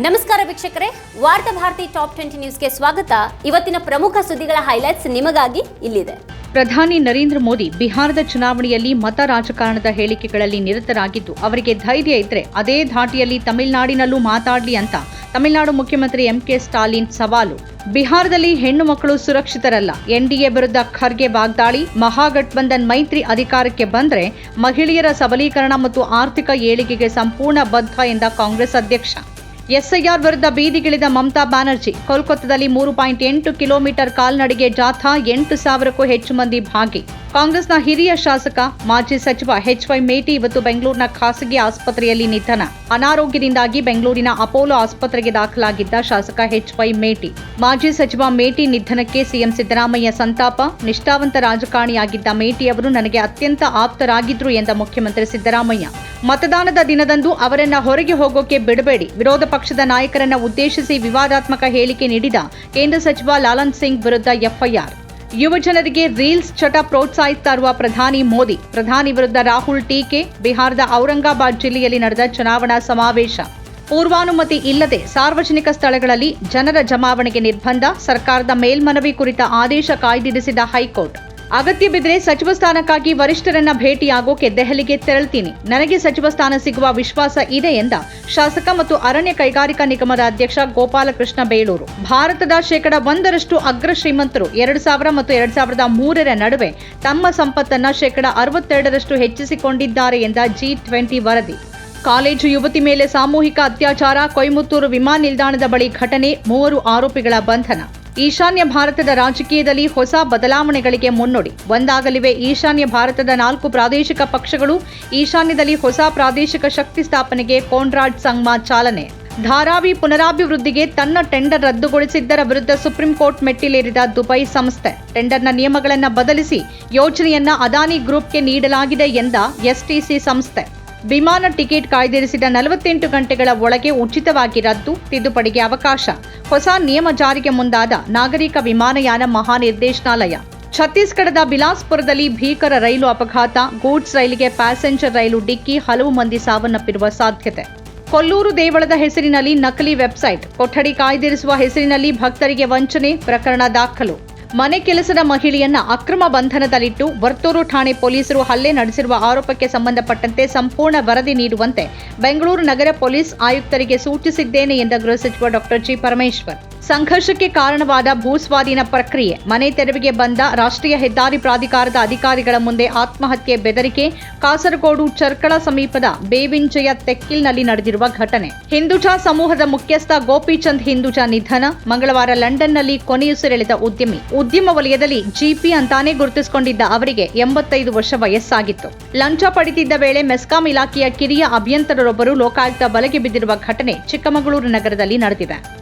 ನಮಸ್ಕಾರ ವೀಕ್ಷಕರೇ, ವಾರ್ತಾ ಭಾರತಿ ಟಾಪ್ ಟ್ವೆಂಟಿ ನ್ಯೂಸ್ಗೆ ಸ್ವಾಗತ. ಇವತ್ತಿನ ಪ್ರಮುಖ ಸುದ್ದಿಗಳ ಹೈಲೈಟ್ಸ್ ನಿಮಗಾಗಿ ಇಲ್ಲಿದೆ. ಪ್ರಧಾನಿ ನರೇಂದ್ರ ಮೋದಿ ಬಿಹಾರದ ಚುನಾವಣೆಯಲ್ಲಿ ಮತ ರಾಜಕಾರಣದ ಹೇಳಿಕೆಗಳಲ್ಲಿ ನಿರತರಾಗಿದ್ದು, ಅವರಿಗೆ ಧೈರ್ಯ ಇದ್ರೆ ಅದೇ ಧಾಟಿಯಲ್ಲಿ ತಮಿಳುನಾಡಿನಲ್ಲೂ ಮಾತಾಡಲಿ ಅಂತ ತಮಿಳುನಾಡು ಮುಖ್ಯಮಂತ್ರಿ ಎಂಕೆ ಸ್ಟಾಲಿನ್ ಸವಾಲು. ಬಿಹಾರದಲ್ಲಿ ಹೆಣ್ಣು ಮಕ್ಕಳು ಸುರಕ್ಷಿತರಲ್ಲ ಎನ್ಡಿಎ ವಿರುದ್ಧ ಖರ್ಗೆ ವಾಗ್ದಾಳಿ ಮಹಾಗಠಬಂಧನ್ ಮೈತ್ರಿ ಅಧಿಕಾರಕ್ಕೆ ಬಂದ್ರೆ ಮಹಿಳೆಯರ ಸಬಲೀಕರಣ ಮತ್ತು ಆರ್ಥಿಕ ಏಳಿಗೆಗೆ ಸಂಪೂರ್ಣ ಬದ್ಧ ಎಂದ ಕಾಂಗ್ರೆಸ್ ಅಧ್ಯಕ್ಷ. ಎಸ್ಐಆರ್ ವಿರುದ್ಧ ಬೀದಿಗಿಳಿದ ಮಮತಾ ಬ್ಯಾನರ್ಜಿ, ಕೋಲ್ಕತ್ತಾದಲ್ಲಿ ಮೂರು ಪಾಯಿಂಟ್ ಎಂಟು ಕಿಲೋಮೀಟರ್ ಕಾಲ್ನಡಿಗೆ ಜಾಥಾ ಎಂಟು ಸಾವಿರಕ್ಕೂ ಹೆಚ್ಚು ಮಂದಿ ಭಾಗಿ. ಕಾಂಗ್ರೆಸ್ನ ಹಿರಿಯ ಶಾಸಕ, ಮಾಜಿ ಸಚಿವ ಎಚ್ ವೈ ಮೇಟಿ ಇವತ್ತು ಬೆಂಗಳೂರಿನ ಖಾಸಗಿ ಆಸ್ಪತ್ರೆಯಲ್ಲಿ ನಿಧನ. ಅನಾರೋಗ್ಯದಿಂದಾಗಿ ಬೆಂಗಳೂರಿನ ಅಪೋಲೋ ಆಸ್ಪತ್ರೆಗೆ ದಾಖಲಾಗಿದ್ದ ಶಾಸಕ ಎಚ್ ವೈ ಮೇಟಿ. ಮಾಜಿ ಸಚಿವ ಮೇಟಿ ನಿಧನಕ್ಕೆ ಸಿಎಂ ಸಿದ್ದರಾಮಯ್ಯ ಸಂತಾಪ. ನಿಷ್ಠಾವಂತ ರಾಜಕಾರಣಿಯಾಗಿದ್ದ ಮೇಟಿ ಅವರು ನನಗೆ ಅತ್ಯಂತ ಆಪ್ತರಾಗಿದ್ರು ಎಂದ ಮುಖ್ಯಮಂತ್ರಿ ಸಿದ್ದರಾಮಯ್ಯ. ಮತದಾನದ ದಿನದಂದು ಅವರನ್ನ ಹೊರಗೆ ಹೋಗೋಕೆ ಬಿಡಬೇಡಿ. ವಿರೋಧ ಪಕ್ಷದ ನಾಯಕರನ್ನ ಉದ್ದೇಶಿಸಿ ವಿವಾದಾತ್ಮಕ ಹೇಳಿಕೆ ನೀಡಿದ ಕೇಂದ್ರ ಸಚಿವ ಲಾಲನ್ ಸಿಂಗ್ ವಿರುದ್ಧ ಎಫ್ಐಆರ್. ಯುವ ಜನರಿಗೆ ರೀಲ್ಸ್ ಚಟ ಪ್ರೋತ್ಸಾಹಿಸ್ತಾ ಇರುವ ಪ್ರಧಾನಿ ಮೋದಿ. ಪ್ರಧಾನಿ ವಿರುದ್ಧ ರಾಹುಲ್ ಟೀಕೆ, ಬಿಹಾರದ ಔರಂಗಾಬಾದ್ ಜಿಲ್ಲೆಯಲ್ಲಿ ನಡೆದ ಚುನಾವಣಾ ಸಮಾವೇಶ. ಪೂರ್ವಾನುಮತಿ ಇಲ್ಲದೆ ಸಾರ್ವಜನಿಕ ಸ್ಥಳಗಳಲ್ಲಿ ಜನರ ಜಮಾವಣೆಗೆ ನಿರ್ಬಂಧ, ಸರ್ಕಾರದ ಮೇಲ್ಮನವಿ ಕುರಿತ ಆದೇಶ ಕಾಯ್ದಿರಿಸಿದ ಹೈಕೋರ್ಟ್. ಅಗತ್ಯ ಬಿದ್ದರೆ ಸಚಿವ ಸ್ಥಾನಕ್ಕಾಗಿ ವರಿಷ್ಠರನ್ನ ಭೇಟಿಯಾಗೋಕೆ ದೆಹಲಿಗೆ ತೆರಳ್ತೀನಿ. ನನಗೆ ಸಚಿವ ಸ್ಥಾನ ಸಿಗುವ ವಿಶ್ವಾಸ ಇದೆ ಎಂದ ಶಾಸಕ ಮತ್ತು ಅರಣ್ಯ ಕೈಗಾರಿಕಾ ನಿಗಮದ ಅಧ್ಯಕ್ಷ ಗೋಪಾಲಕೃಷ್ಣ ಬೇಳೂರು. ಭಾರತದ ಶೇಕಡ ಒಂದರಷ್ಟು ಅಗ್ರ ಶ್ರೀಮಂತರು ಎರಡು ಸಾವಿರ ಮತ್ತು ಎರಡು ಸಾವಿರದ ಮೂರರ ನಡುವೆ ತಮ್ಮ ಸಂಪತ್ತನ್ನ ಶೇಕಡ ಅರವತ್ತೆರಡರಷ್ಟು ಹೆಚ್ಚಿಸಿಕೊಂಡಿದ್ದಾರೆ ಎಂದ ಜಿ ಟ್ವೆಂಟಿ ವರದಿ. ಕಾಲೇಜು ಯುವತಿ ಮೇಲೆ ಸಾಮೂಹಿಕ ಅತ್ಯಾಚಾರ, ಕೊಯಮತ್ತೂರು ವಿಮಾನ ನಿಲ್ದಾಣದ ಬಳಿ ಘಟನೆ, ಮೂವರು ಆರೋಪಿಗಳ ಬಂಧನ. ಈಶಾನ್ಯ ಭಾರತದ ರಾಜಕೀಯದಲ್ಲಿ ಹೊಸ ಬದಲಾವಣೆಗಳಿಗೆ ಮುನ್ನುಡಿ. ಒಂದಾಗಲಿವೆ ಈಶಾನ್ಯ ಭಾರತದ ನಾಲ್ಕು ಪ್ರಾದೇಶಿಕ ಪಕ್ಷಗಳು, ಈಶಾನ್ಯದಲ್ಲಿ ಹೊಸ ಪ್ರಾದೇಶಿಕ ಶಕ್ತಿ ಸ್ಥಾಪನೆಗೆ ಕೋನ್ರಾಡ್ ಸಂಗ್ಮಾ ಚಾಲನೆ. ಧಾರಾವಿ ಪುನರಾಭಿವೃದ್ಧಿಗೆ ತನ್ನ ಟೆಂಡರ್ ರದ್ದುಗೊಳಿಸಿದ್ದರ ವಿರುದ್ಧ ಸುಪ್ರೀಂ ಕೋರ್ಟ್ ಮೆಟ್ಟಿಲೇರಿದ ದುಬೈ ಸಂಸ್ಥೆ. ಟೆಂಡರ್ನ ನಿಯಮಗಳನ್ನು ಬದಲಿಸಿ ಯೋಜನೆಯನ್ನ ಅದಾನಿ ಗ್ರೂಪ್ಗೆ ನೀಡಲಾಗಿದೆ ಎಂದ ಎಸ್ಟಿಸಿ ಸಂಸ್ಥೆ. ವಿಮಾನ ಟಿಕೆಟ್ ಕಾಯ್ದಿರಿಸಿದ ನಲವತ್ತೆಂಟು ಗಂಟೆಗಳ ಒಳಗೆ ಉಚಿತವಾಗಿ ರದ್ದು, ತಿದ್ದುಪಡಿಗೆ ಅವಕಾಶ. ಹೊಸ ನಿಯಮ ಜಾರಿಗೆ ಮುಂದಾದ ನಾಗರಿಕ ವಿಮಾನಯಾನ ಮಹಾನಿರ್ದೇಶನಾಲಯ. ಛತ್ತೀಸ್ಗಢದ ಬಿಲಾಸ್ಪುರದಲ್ಲಿ ಭೀಕರ ರೈಲು ಅಪಘಾತ, ಗೂಡ್ಸ್ ರೈಲಿಗೆ ಪ್ಯಾಸೆಂಜರ್ ರೈಲು ಡಿಕ್ಕಿ, ಹಲವು ಮಂದಿ ಸಾವನ್ನಪ್ಪಿರುವ ಸಾಧ್ಯತೆ. ಕೊಲ್ಲೂರು ದೇವಳದ ಹೆಸರಿನಲ್ಲಿ ನಕಲಿ ವೆಬ್ಸೈಟ್, ಕೊಠಡಿ ಕಾಯ್ದಿರಿಸುವ ಹೆಸರಿನಲ್ಲಿ ಭಕ್ತರಿಗೆ ವಂಚನೆ, ಪ್ರಕರಣ ದಾಖಲು. ಮನೆ ಕೆಲಸದ ಮಹಿಳೆಯನ್ನ ಅಕ್ರಮ ಬಂಧನದಲ್ಲಿಟ್ಟು ವರ್ತೂರು ಠಾಣೆ ಪೊಲೀಸರು ಹಲ್ಲೆ ನಡೆಸಿರುವ ಆರೋಪಕ್ಕೆ ಸಂಬಂಧಪಟ್ಟಂತೆ ಸಂಪೂರ್ಣ ವರದಿ ನೀಡುವಂತೆ ಬೆಂಗಳೂರು ನಗರ ಪೊಲೀಸ್ ಆಯುಕ್ತರಿಗೆ ಸೂಚಿಸಿದ್ದೇನೆ ಎಂದ ಗೃಹ ಸಚಿವ ಡಾಕ್ಟರ್ ಜಿ ಪರಮೇಶ್ವರ್. ಸಂಘರ್ಷಕ್ಕೆ ಕಾರಣವಾದ ಭೂಸ್ವಾಧೀನ ಪ್ರಕ್ರಿಯೆ. ಮನೆ ತೆರವಿಗೆ ಬಂದ ರಾಷ್ಟ್ರೀಯ ಹೆದ್ದಾರಿ ಪ್ರಾಧಿಕಾರದ ಅಧಿಕಾರಿಗಳ ಮುಂದೆ ಆತ್ಮಹತ್ಯೆ ಬೆದರಿಕೆ, ಕಾಸರಗೋಡು ಚರ್ಕಳ ಸಮೀಪದ ಬೇವಿಂಜಯ ತೆಕ್ಕಿಲ್ನಲ್ಲಿ ನಡೆದಿರುವ ಘಟನೆ. ಹಿಂದುಜಾ ಸಮೂಹದ ಮುಖ್ಯಸ್ಥ ಗೋಪಿಚಂದ್ ಹಿಂದುಜಾ ನಿಧನ. ಮಂಗಳವಾರ ಲಂಡನ್ನಲ್ಲಿ ಕೊನೆಯುಸಿರೆಳೆದ ಉದ್ಯಮಿ. ಉದ್ಯಮ ವಲಯದಲ್ಲಿ ಜಿಪಿ ಅಂತಾನೆ ಗುರುತಿಸಿಕೊಂಡಿದ್ದ ಅವರಿಗೆ ಎಂಬತ್ತೈದು ವರ್ಷ ವಯಸ್ಸಾಗಿತ್ತು. ಲಂಚ ಪಡೆದಿದ್ದ ವೇಳೆ ಮೆಸ್ಕಾಂ ಇಲಾಖೆಯ ಕಿರಿಯ ಅಭಿಯಂತರರೊಬ್ಬರು ಲೋಕಾಯುಕ್ತ ಬಲೆಗೆ ಬಿದ್ದಿರುವ ಘಟನೆ ಚಿಕ್ಕಮಗಳೂರು ನಗರದಲ್ಲಿ ನಡೆದಿದೆ.